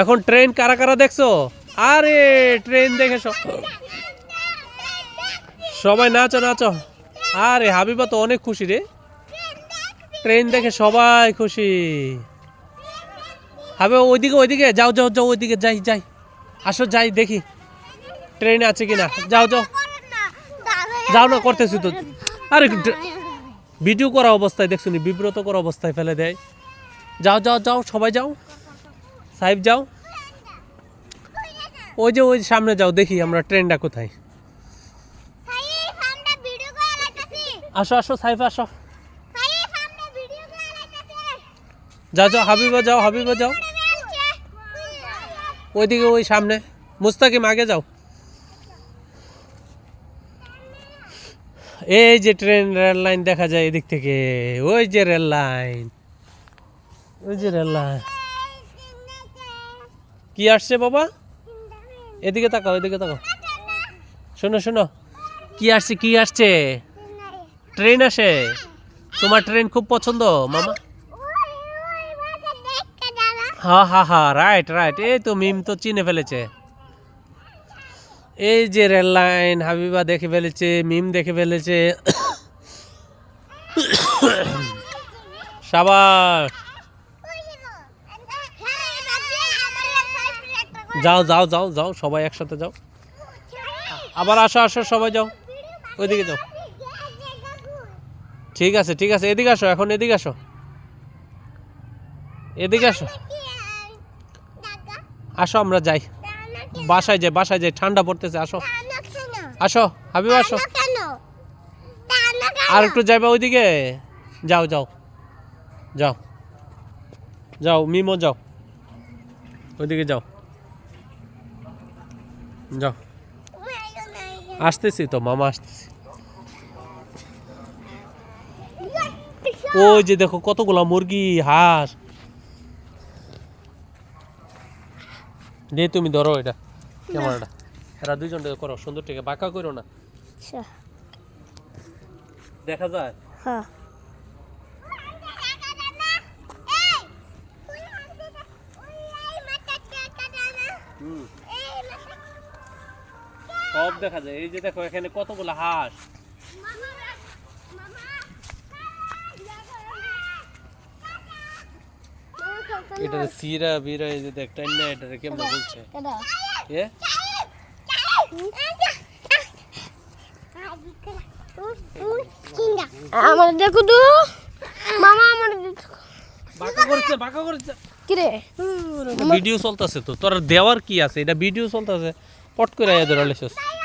এখন ট্রেন কারা কারা দেখছ? আরে, ট্রেন দেখে সব সবাই নাচো নাচো। আরে, হাবিবা তো অনেক খুশি রে। ট্রেন দেখে সবাই খুশি। হাবিবা, ওইদিকে ওইদিকে যাও যাও যাও, ওইদিকে যাই যাই। আসো, যাই, দেখি। ট্রেন আছে কিনা? যাও যাও। যাও না, করতেছি তো। আরে ভিডিও করা অবস্থায়, দেখছ নি? বিব্রত করা অবস্থায় ফেলে দেয়। যাও যাও যাও, সবাই যাও। সাহেব যাও। ওই যে, ওই সামনে যাও, দেখি আমরা ট্রেনটা কোথায়। আসো আসো, সাহেব, আসো। যা যাও, হাবিবা যাও হাবিবা যাও। ওইদিকে, ওই সামনে। মুস্তাকিম, আগে যাও। এই যে ট্রেন, রেল লাইন দেখা যায় এদিক থেকে। ওই যে রেল লাইন। ওই যে রেল লাইন। কি আসছে বাবা? এদিকে তাকাও এদিকে তাকাও। শোনো শোনো। কি আসছে কি আসছে? ট্রেন আসে। তোমার ট্রেন খুব পছন্দ, মামা? হা হা হা রাইট রাইট এই তো মিম তো চিনে ফেলেছে। এই যে রেল লাইন, হাবিবা দেখে ফেলেছে, মিম দেখে ফেলেছে। সাবাস। যাও যাও যাও যাও, সবাই একসাথে যাও। আবার আসো আসো, সবাই যাও। ওইদিকে যাও। ঠিক আছে ঠিক আছে, এদিকে আসো, এখন এদিকে আসো। এদিকে আসো। আসো, আমরা যাই। বাসায় যাই বাসায় যাই, ঠান্ডা পড়তেছে, আসো। আসো, হাবিব, আসো। আর একটু যাইবা ওইদিকে? যাও যাও। যাও। যাও, মিমো, যাও। ওইদিকে যাও। যাও। আসতেছি তো মামা আসতেছি। ওই যে দেখো কতগুলা মুরগি হাঁস। দে তুমি ধরো এটা ক্যামেরাটা। এরা দুইজন করো সুন্দর থেকে বাঁকা করো না। দেখা যায়? হ্যাঁ। সব দেখা যায়। এই যে দেখো এখানে কতগুলা হাঁস। এটা সিরা বিরা এই যে দেখ টাইনা এটা কেমন বলছে? এ? আমার দেখো তো। মামা আমার বাঁকা করছে বাঁকা করছে। কিরে? ভিডিও চলতেছে তো। তোর দেওয়ার কি আছে? এটা ভিডিও চলতেছে। পট করে এদের